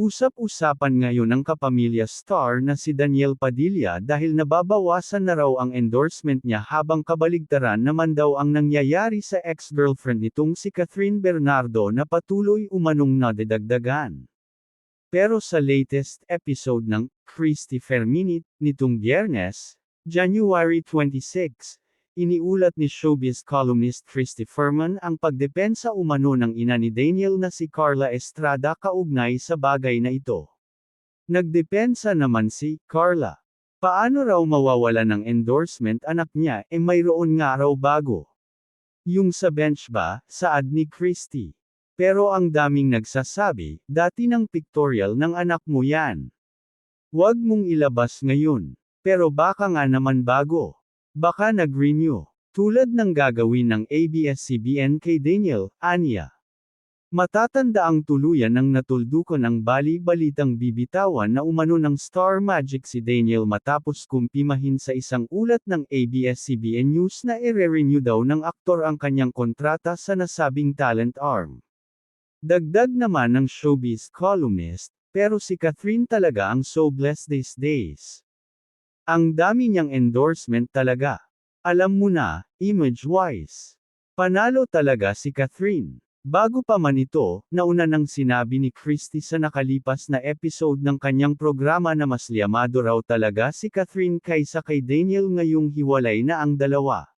Usap-usapan ngayon ng kapamilya star na si Daniel Padilla dahil nababawasan na raw ang endorsement niya habang kabaligtaran naman daw ang nangyayari sa ex-girlfriend nitong si Catherine Bernardo na patuloy umanong nadedagdagan. Pero sa latest episode ng Christy Ferminit nitong biyernes, January 26, iniulat ni showbiz columnist Christy Ferman ang pagdepensa umano ng ina ni Daniel na si Carla Estrada kaugnay sa bagay na ito. Nagdepensa naman si Carla. Paano raw mawawala ng endorsement anak niya e mayroon nga raw bago? Yung sa bench ba, saad ni Christy. Pero ang daming nagsasabi, dati ng pictorial ng anak mo yan. Huwag mong ilabas ngayon. Pero baka nga naman bago. Baka nag-renew. Tulad ng gagawin ng ABS-CBN kay Daniel, Anya. Matatanda ang tuluyan ng natuldukan ang bali-balitang bibitawan na umano ng Star Magic si Daniel matapos kumpimahin sa isang ulat ng ABS-CBN News na ire-renew daw ng aktor ang kanyang kontrata sa nasabing talent arm. Dagdag naman ng showbiz columnist, pero si Catherine talaga ang so blessed these days. Ang dami niyang endorsement talaga. Alam mo na, image-wise. Panalo talaga si Catherine. Bago pa man ito, nauna nang sinabi ni Christy sa nakalipas na episode ng kanyang programa na mas liyamado raw talaga si Catherine kaysa kay Daniel ngayong hiwalay na ang dalawa.